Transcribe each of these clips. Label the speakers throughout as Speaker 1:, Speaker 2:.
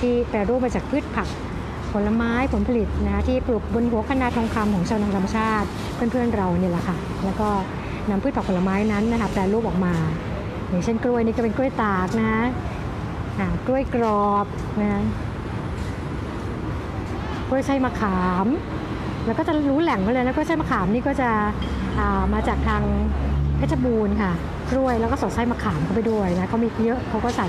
Speaker 1: ที่แปรรูปมาจากพืชผัก ผลไม้ผลผลิตนะคะที่ปลูกบนหัวคะนาทองคำของชาวนาธรรมชาติ เพื่อนๆเราเนี่ยแหละค่ะ แล้วก็นำพืชผักผลไม้นั้นนะคะแปรรูปออกมา อย่างเช่นกล้วยนี่ก็เป็นกล้วยตากนะกล้วยกรอบนะกล้วยไส้มะขาม แล้วก็จะรู้แหล่งเขาเลยนะกล้วยไส้มะขามนี่ก็จะามาจากทางเพชรบูรณ์ค่ะ กล้วยแล้วก็สอดไส้มะขามเข้าไปด้วยนะเขามีเยอะเขาก็ใส่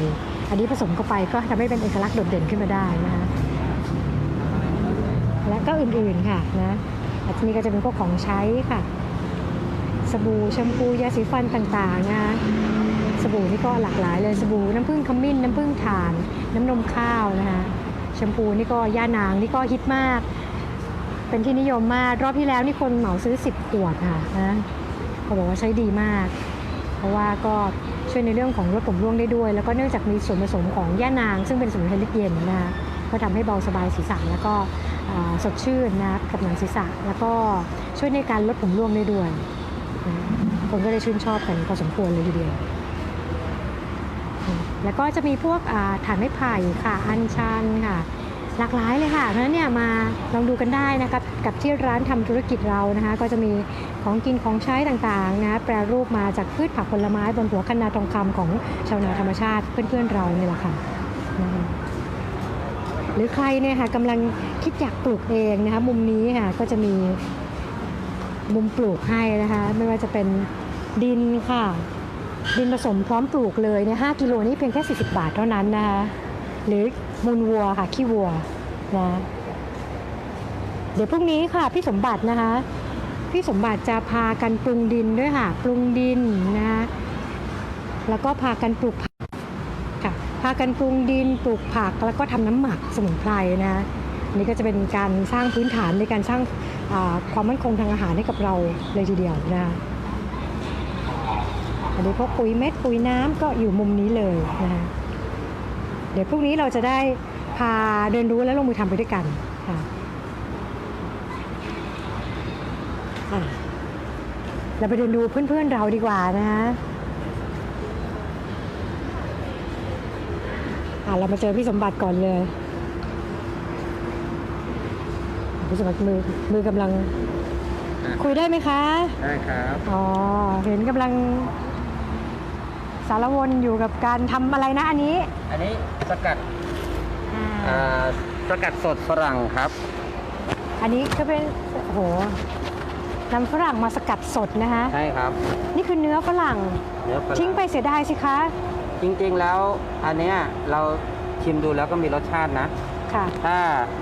Speaker 1: อันนี้ผสมเข้าไปก็ทำให้เป็นเอกลักษณ์โดดเด่นขึ้นมาได้นะคะและก็อื่นๆค่ะนะอันนี้ก็จะเป็นพวกของใช้ค่ะ สบู่แชมพูยาสีฟันต่างๆนะคะสบู่นี่ก็หลากหลายเลยสบู่น้ำผึ้งขมิ้นน้ำผึ้งถ่าน น้ำนมข้าวนะคะแชมพูนี่ก็ย่านางนี่ก็ฮิตมาก เป็นที่นิยมมากรอบที่แล้วนี่คนเหมาซื้อ 10 ขวดค่ะนะเขาบอกว่าใช้ดีมาก เพราะว่าก็ ช่วยในเรื่องของลดผมร่วงได้ด้วย แล้วก็เนื่องจากมีส่วนผสมของย่านาง ซึ่งเป็นสมุนไพรลิเย็นนะคะก็ทำให้เบาสบายศีรษะแล้วก็สดชื่นนะกับหนังศีรษะ แล้วก็ช่วยในการลดผมร่วงได้ด้วยนคนก็ได้ชื่นชอบกันพอสมควรเลยทีเดียว แล้วก็จะมีพวกอ่าถ่านไม้ไผ่ค่ะ อัญชันค่ะ หลากหลายเลยค่ะเพราะฉะนั้นเนี่ยมาลองดูกันได้นะครับกับที่ร้านทำธุรกิจเรานะคะ ก็จะมีของกินของใช้ต่างๆนะแปรรูปมาจากพืชผักผลไม้บนหัวคะนาทองคำของชาวนาธรรมชาติเพื่อนๆเราเนี่ยแหละค่ะหรือใครเนี่ยค่ะกำลังคิดอยากปลูกเองนะคะมุมนี้ค่ะก็จะมีมุมปลูกให้นะคะไม่ว่าจะเป็นดินค่ะ ดินผสมพร้อมปลูกเลยเนี่ย5กิโลนี่เพียงแค่ 40 บาทเท่านั้นนะคะหรือ มูลวัวค่ะขี้วัวนะเดี๋ยวพรุ่งนี้ค่ะพี่สมบัตินะคะ พี่สมบัติจะพากันปรุงดินด้วยค่ะ ปรุงดินนะคะแล้วก็พากันปลูกผักค่ะพากันปรุงดินปลูกผักแล้วก็ทำน้ำหมักสมุนไพรนะนี่ก็จะเป็นการสร้างพื้นฐานในการสร้างความมั่นคงทางอาหารให้กับเราเลยทีเดียวนะคะอันนี้พวกปุ๋ยเม็ดปุ๋ยน้ำก็อยู่มุมนี้เลยนะคะ เดี๋ยวพรุ่งนี้เราจะได้พาเรียนรู้และลงมือทำไปด้วยกันค่ะอะเราไปเดินดูเพื่อนๆเราดีกว่านะอะเรามาเจอพี่สมบัติก่อนเลยพี่สมบัติมือมือกำลัง คุยได้ไหมคะ
Speaker 2: ได้ครับ
Speaker 1: อ๋อ เห็นกำลังสารวนอยู่กับการทำอะไรนะอันนี้
Speaker 2: อันนี้ สกัด
Speaker 1: อ่า
Speaker 2: อ่าสกัดสดฝรั่งครับ
Speaker 1: อันนี้ก็เป็นโอ้โหนำฝรั่งมาสกัดสดนะคะ
Speaker 2: ใช่ครับ
Speaker 1: นี่คือเนื้อฝรั่ง
Speaker 2: เนื้อฝรั่ง
Speaker 1: ทิ้งไปเสียดายสิคะ
Speaker 2: จริงๆแล้วอันเนี้ยเราชิมดูแล้วก็มีรสชาตินะ
Speaker 1: ค่ะ
Speaker 2: ถ้า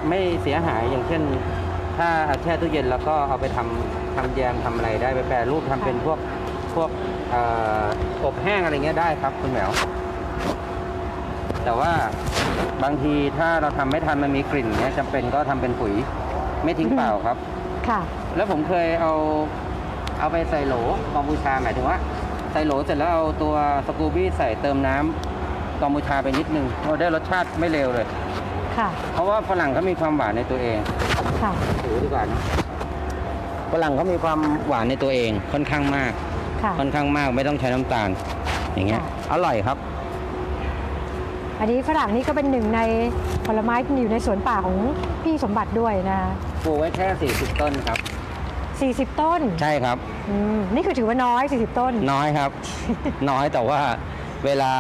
Speaker 2: ไม่เสียหายอย่างเช่น ถ้าแช่ตู้เย็นแล้วก็เอาไปทำทำแยมทำอะไรได้ไปแปรรูปทำเป็นพวกพวกเอ่ออบแห้งอะไรเงี้ยได้ครับคุณแหมว แต่ว่าบางทีถ้าเราทำไม่ทันมันมีกลิ่นเงี้ยจำเป็นก็ทำเป็นปุ๋ยไม่ทิ้งเปล่าครับ
Speaker 1: ค่ะ
Speaker 2: แล้วผมเคยเอาเอาไปใส่โหลกอมบูชาหมายถึงว่า ใส่โหลเสร็จแล้วเอาตัวสกูบี้ใส่เติมน้ำกอมบูชาไปนิดนึงเราได้รสชาติไม่เลวเลย
Speaker 1: ค่ะ
Speaker 2: เพราะว่าฝรั่งเขามีความหวานในตัวเอง
Speaker 1: ค่ะ
Speaker 2: ถือดีกว่านะฝรั่งเขามีความหวานในตัวเองค่อนข้างมาก
Speaker 1: ค่ะ
Speaker 2: ค่อนข้างมากไม่ต้องใช้น้ำตาล อย่างเงี้ย
Speaker 1: ค่ะ
Speaker 2: อร่อยครับ
Speaker 1: อันนี้ฝรั่งนี่ก็เป็นหนึ่งในผลไม้ที่อยู่ในสวนป่าของพี่สมบัติด้วยนะ
Speaker 2: ปลูกไว้แค่ 40 ต้นครับ
Speaker 1: 40 ต้น
Speaker 2: ใช่ครับ
Speaker 1: อืมนี่คือถือว่าน้อย 40 ต้น
Speaker 2: น้อยครับ น้อยแต่ว่าเวลา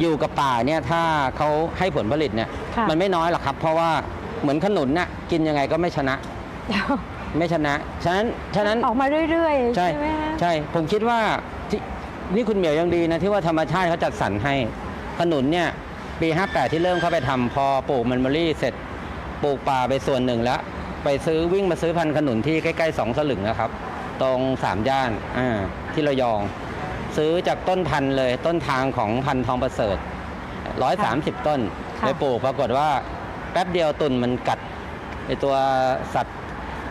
Speaker 2: อยู่กับป่าเนี่ยถ้าเขาให้ผลผลิตเนี่ย
Speaker 1: ค่ะ
Speaker 2: มันไม่น้อยหรอกครับ เพราะว่าเหมือนขนุนน่ะกินยังไงก็ไม่ชนะ ไม่ชนะ ฉะนั้นฉะนั้น
Speaker 1: ออกมาเรื่อยๆ
Speaker 2: ใช่
Speaker 1: ใช่ไหมคะ
Speaker 2: ใช่ผมคิดว่าที่นี่คุณเหมียวยังดีนะที่ว่าธรรมชาติเขาจัดสรรให้ ขนุนเนี่ยปี 58 ที่เริ่มเข้าไปทำพอปลูกมันเมอรี่เสร็จปลูกป่าไปส่วนหนึ่งแล้ว ไปซื้อวิ่งมาซื้อพันธุ์ขนุนที่ใกล้ๆสองสลึงนะครับ ตรงสามย่านอ่าที่ระยอง ซื้อจากต้นพันธุ์เลยต้นทางของพันธุ์ทองประเสริฐร้อยสามสิบต้น
Speaker 1: ค่ะ
Speaker 2: ไปปลูกปรากฏว่าแป๊บเดียวตุ่นมันกัดไอตัวสัตว์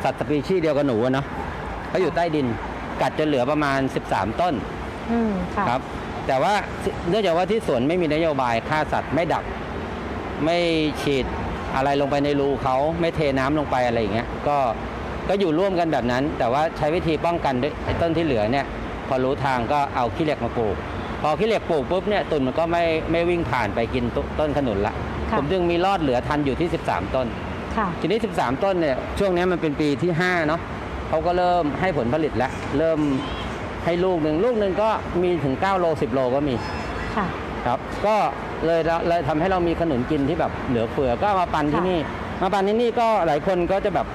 Speaker 2: สัตว์สปีชีส์เดียวกับหนูอะเนาะเขาอยู่ใต้ดินกัดจนเหลือประมาณ 13 ต้น
Speaker 1: อืมค่ะ
Speaker 2: ครับ แต่ว่าเนื่องจากว่าที่สวนไม่มีนโยบายฆ่าสัตว์ไม่ดัก ไม่ฉีดอะไรลงไปในรูเขาไม่เทน้ำลงไปอะไรอย่างเงี้ยก็ก็อยู่ร่วมกันแบบนั้น แต่ว่าใช้วิธีป้องกันด้วยไอ้ต้นที่เหลือเนี่ย พอรู้ทางก็เอาขี้เหล็กมาปลูก พอขี้เหล็กปลูกปุ๊บเนี่ยตุ่นมันก็ไม่ไม่วิ่งผ่านไปกินตต้นขนุนละ
Speaker 1: ค่ะ
Speaker 2: ผมจึงมีรอดเหลือทันอยู่ที่ 13 ต้น
Speaker 1: ค่ะ
Speaker 2: ทีนี้ 13 ต้นเนี่ยช่วงนี้มันเป็นปีที่5เนาะเขาก็เริ่มให้ผลผลิตแล้วเริ่ม ให้ลูกหนึ่งลูกหนึ่งก็มีถึง 9 โล 10 โลก็มี
Speaker 1: ค่ะ
Speaker 2: ครับ ก็เลยเลยทำให้เรามีขนุนกินที่แบบเหลือเฟือก็เอามาปันที่
Speaker 1: ค่ะ
Speaker 2: นี่ มาปันที่นี่ก็หลายคนก็จะแบบ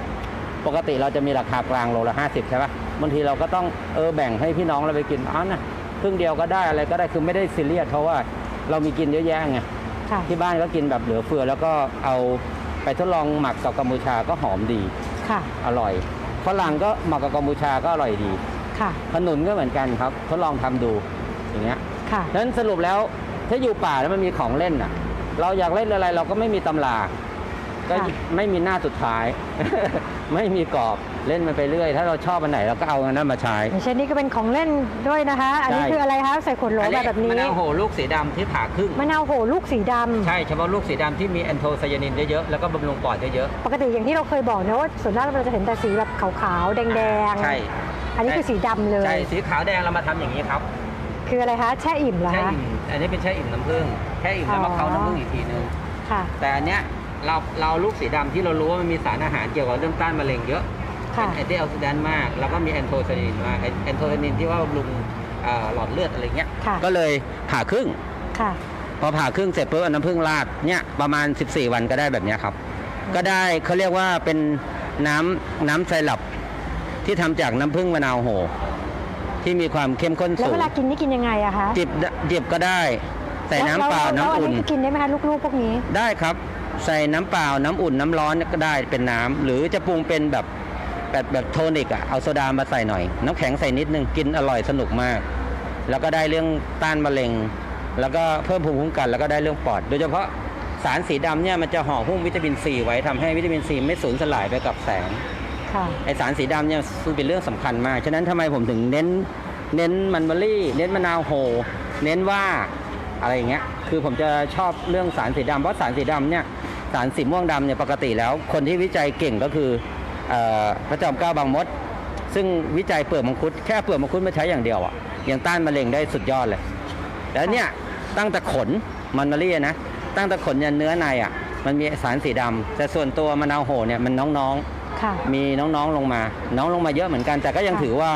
Speaker 2: ปกติเราจะมีราคากลางโลละ 50 ใช่ปะบางทีเราก็ต้องเออแบ่งให้พี่น้องเราไปกินอ๋อนะครึ่งเดียวก็ได้อะไรก็ได้คือไม่ได้ซีเรียสเพราะว่าเรามีกินเยอะแยะไง
Speaker 1: ค่ะ
Speaker 2: ที่บ้านก็กินแบบเหลือเฟือแล้วก็เอาไปทดลองหมักกับกัมพูชาก็หอมดี
Speaker 1: ค่ะ
Speaker 2: อร่อย ฝรั่งก็หมักกับกัมพูชาก็อร่อยดี
Speaker 1: ค่ะ
Speaker 2: ขนุนก็เหมือนกันครับทดลองทำดูอย่างเงี้ย
Speaker 1: ค่ะ
Speaker 2: ฉะนั้นสรุปแล้วถ้าอยู่ป่าแล้วมันมีของเล่นอะ เราอยากเล่นอะไรเราก็ไม่มีตำราก็
Speaker 1: ค่ะ
Speaker 2: ไม่มีหน้าสุดท้าย ไม่มีกรอบเล่นมันไปเรื่อย ถ้าเราชอบอันไหนเราก็เอาอันนั้นมาใช้
Speaker 1: อย่างเช่นนี้ก็เป็นของเล่นด้วยนะคะ อันนี้
Speaker 2: ใช่
Speaker 1: คืออะไรคะใส่ขวดโหล
Speaker 2: อัน
Speaker 1: มา
Speaker 2: นี้
Speaker 1: แบบนี้
Speaker 2: มะนาวโหลูกสีดำที่ผ่าครึ่ง
Speaker 1: มะนาวโหลูกสีดำ
Speaker 2: ใช่เฉพาะลูกสีดำที่มีแอนโทไซยานินเยอะๆแล้วก็บำรุงปอดเยอะ
Speaker 1: ปกติอย่างที่เราเคยบอกนะว่าส่วนมากเราจะเห็นแต่สีแบบขาวๆแดง
Speaker 2: ๆใช่
Speaker 1: อันนี้คือสีดำเลย
Speaker 2: ใช่สีขาวแดงเรามาทำอย่างนี้ครับ
Speaker 1: คืออะไรคะแช่อิ่มเหรอ
Speaker 2: แช่
Speaker 1: คะ
Speaker 2: อิ่มอันนี้เป็นแช่อิ่มน้ำผึ้งแช่อิ่มแล้วมา
Speaker 1: อ๋อ
Speaker 2: เข้าน้ำผึ้งอีกทีนึง
Speaker 1: ค่ะ
Speaker 2: แต่อันเนี้ยเราเราลูกสีดำที่เรารู้ว่ามันมีสารอาหารเกี่ยวกับเรื่องต้านมะเร็งเยอะ
Speaker 1: ค่ะ
Speaker 2: เป็นแอนตี้ออกซิแดนต์มาก แล้วก็มีแอนโทไซยานินมากแอนโทไซยานินที่ว่าบำรุงเอ่อหลอดเลือดอะไรเงี้ย
Speaker 1: ค่ะ
Speaker 2: ก็เลยผ่าครึ่ง
Speaker 1: ค่ะ
Speaker 2: พอผ่าครึ่งเสร็จปุ๊บเอาน้ำผึ้งราดเนี่ยประมาณ 14 วันก็ได้แบบเนี้ยครับ ก็ได้เขาเรียกว่าเป็นน้ำน้ำไซรัป ที่ทำจากน้ำผึ้งมะนาวโหที่มีความเข้มข้น
Speaker 1: แล้ว
Speaker 2: สูง
Speaker 1: เวลากินนี่กินยังไงอะคะ
Speaker 2: จิบจิบก็ได้ ใส่น้ำ
Speaker 1: แล้ว
Speaker 2: เปล่า
Speaker 1: แล้ว
Speaker 2: น้ำ
Speaker 1: อัน
Speaker 2: อุ่น
Speaker 1: นี้คือกินได้ไหมคะลูกๆพวกนี้
Speaker 2: ได้ครับใส่น้ำเปล่าน้ำอุ่นน้ำร้อนก็ได้เป็นน้ำหรือจะปรุงเป็นแบบแบบแบบโทนิกอะเอาโซดามาใส่หน่อย น้ำแข็งใส่นิดนึงกินอร่อยสนุกมาก แล้วก็ได้เรื่องต้านมะเร็ง แล้วก็เพิ่มภูมิคุ้มกัน แล้วก็ได้เรื่องปอด โดยเฉพาะสารสีดำเนี่ยมันจะห่อหุ้มวิตามินซีไว้ทำให้วิตามินซีไม่สูญสลายไปกับแสง
Speaker 1: ค่ะ
Speaker 2: ไอสารสีดำเนี่ยมันเป็นเรื่องสำคัญมาก ฉะนั้นทำไมผมถึงเน้นเน้นมันเบอรี่ เน้นมะนาวโห เน้นว่าอะไรอย่างเงี้ย คือผมจะชอบเรื่องสารสีดำเพราะสารสีดำเนี่ยสารสีม่วงดำเนี่ยปกติแล้ว คนที่วิจัยเก่งก็คืออพระจอมเกล้าบางมด ซึ่งวิจัยเปลือกมังคุดแค่เปลือกมังคุดมาใช้อย่างเดียวอะยังต้านมะเร็งได้สุดยอดเลย แล้วเนี่ยตั้งแต่ขนมันมาเรียนะ ตั้งแต่ขนยันเนื้อในอะมันมีสารสีดำแต่ส่วนตัวมะนาวโหเนี่ยมันน้องๆ
Speaker 1: ค่ะ
Speaker 2: มีน้องๆลงมา น้องลงมาเยอะเหมือนกัน แต่ก็ยัง
Speaker 1: ค่ะ
Speaker 2: ถือว่า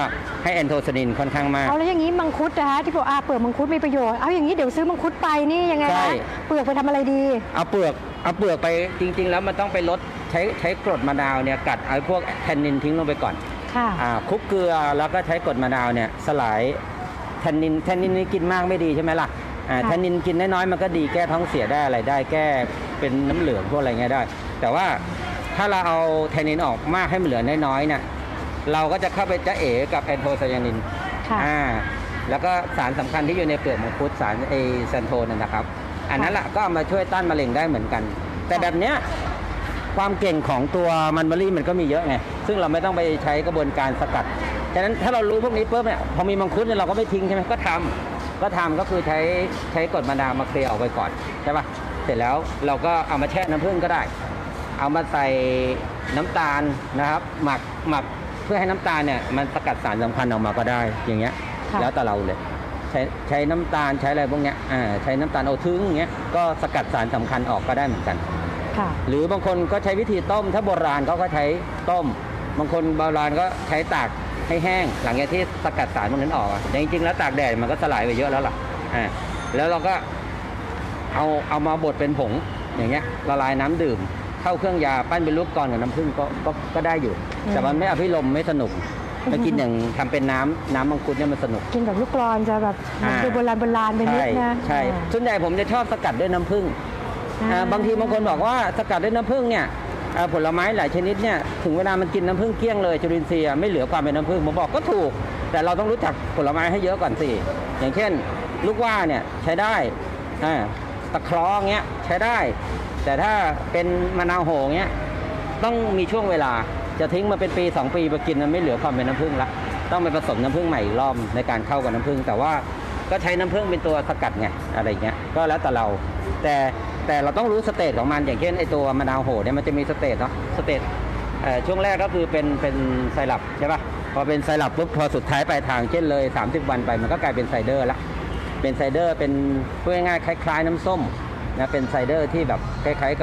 Speaker 2: ให้แอนโทไซานินค่อนข้างมาก
Speaker 1: เอาแล้วอย่างนี้มังคุดนะคะที่บอกอาเปลือกมังคุดมีประโยชน์เอาอย่างนี้เดี๋ยวซื้อมังคุดไปนี่ยังไง
Speaker 2: ใช่
Speaker 1: คะเปลือกไปทำอะไรดี
Speaker 2: เอาเปลือกเอาเปลือกไปจริง ๆ แล้วมันต้องไปลดใช้ใช้กรดมะนาวเนี่ยกัดเอาพวกแทนนินทิ้งลงไปก่อน
Speaker 1: ค่ะ
Speaker 2: อ่าคลุกเกลือแล้วก็ใช้กรดมะนาวเนี่ยสลายแทนนินแทนนินนี่กินมากไม่ดีใช่ไหมล่ะอ่า
Speaker 1: ค่ะ
Speaker 2: แทนนินกินน้อยๆมันก็ดีแก้ท้องเสียได้อะไรได้แก้เป็นน้ำเหลืองพวกอะไรเงี้ยได้ แต่ว่า ถ้าเราเอาแทนนินออกมากให้มันเหลือน้อยๆเนี่ยเราก็จะเข้าไปจะเอ๋กับแอนโทไซยานิน
Speaker 1: ค่ะ
Speaker 2: อ่าแล้วก็สารสำคัญที่อยู่ในเปลือกมังคุดสารเอแซนโทนนนะครับ อันนั้นแหละก็เอามาช่วยต้านมะเร็งได้เหมือนกัน แต่แบบเนี้ยความเก่งของตัวมันเบอรี่มันก็มีเยอะไง ซึ่งเราไม่ต้องไปใช้กระบวนการสกัด ฉะนั้นถ้าเรารู้พวกนี้ปุ๊บเนี่ยพอมีมังคุดเนี่ยเราก็ไม่ทิ้งใช่ไหมก็ทำก็ทำก็คือใช้ใช้กรดมะนาวมาเคลียร์ออกไปก่อนใช่ปะเสร็จแล้วเราก็เอามาแช่น้ำผึ้งก็ได้ เอามาใส่น้ำตาลนะครับ หมักหมักเพื่อให้น้ำตาลเนี่ยมันสกัดสารสำคัญออกมาก็ได้อย่างเงี้ย
Speaker 1: ค่ะ
Speaker 2: แล้วแต่เราเลย ใช้ใช้น้ำตาลใช้อะไรพวกเนี้ยอ่าใช้น้ำตาลโอทึงอย่างเงี้ยก็สกัดสารสำคัญออกก็ได้เหมือนกัน
Speaker 1: ค่ะ
Speaker 2: หรือบางคนก็ใช้วิธีต้ม ถ้าโบราณเขาก็ใช้ต้ม บางคนโบราณก็ใช้ตากให้แห้ง หลังจากที่สกัดสารพวกนั้นออกอะแต่จริงๆแล้วตากแดดมันก็สลายไปเยอะแล้วล่ะอ่าแล้วเราก็เอาเอามาบดเป็นผงอย่างเงี้ยละลายน้ำดื่ม เข้าเครื่องยาปั้นเป็นลูกกลอนกับน้ำผึ้งก็ก็ก็ได้อยู่
Speaker 1: อืม
Speaker 2: แต่มันไม่อภิรมย์ไม่สนุกมากินอย่างทำเป็นน้ำน้ำมังคุดเนี่ยมันสนุก
Speaker 1: กินแบบลูกกรอนจะแบบ
Speaker 2: อ่า
Speaker 1: ดูโบราณโบราณไปนิด
Speaker 2: ใช่
Speaker 1: นะ
Speaker 2: ใช่
Speaker 1: อ่า
Speaker 2: ส่วนใหญ่ผมจะชอบสกัดด้วยน้ำผึ้งอ่า บางทีบางคนบอกว่าสกัดด้วยน้ำผึ้งเนี่ยอ่าผลไม้หลายชนิดเนี่ยถึงเวลามันกินน้ำผึ้งเกลี้ยงเลยจุลินทรีย์อะไม่เหลือความเป็นน้ำผึ้งผมบอกก็ถูก แต่เราต้องรู้จักผลไม้ให้เยอะก่อนสิอย่างเช่น ลูกว่าเนี่ยใช้ได้อ่า ตะคราะห์เงี้ยใช้ได้ แต่ถ้าเป็นมะนาวโหงเงี้ยต้องมีช่วงเวลาจะทิ้งมาเป็นปี 2 ปีไปกินมันไม่เหลือความเป็นน้ำผึ้งละต้องไปผสมน้ำผึ้งใหม่รอบในการเข้ากับน้ำผึ้งแต่ว่าก็ใช้น้ำผึ้งเป็นตัวสกัดไงอะไรเงี้ยก็แล้วแต่เรา แต่แต่เราต้องรู้สเตจของมันอย่างเช่นไอตัวมะนาวโหเนี่ยมันจะมีสเตจเนาะสเตจช่วงแรกก็คือเป็นเป็นไซรัปใช่ป่ะพอเป็นไซรัปปุ๊บพอสุดท้ายปลายทางเช่นเลย 30 วันไปมันก็กลายเป็นไซเดอร์ละ เป็นไซเดอร์เป็นพูดง่ายๆคล้าย ๆ น้ำส้มนะเป็นไซเดอร์ที่แบบคล้ายๆกับ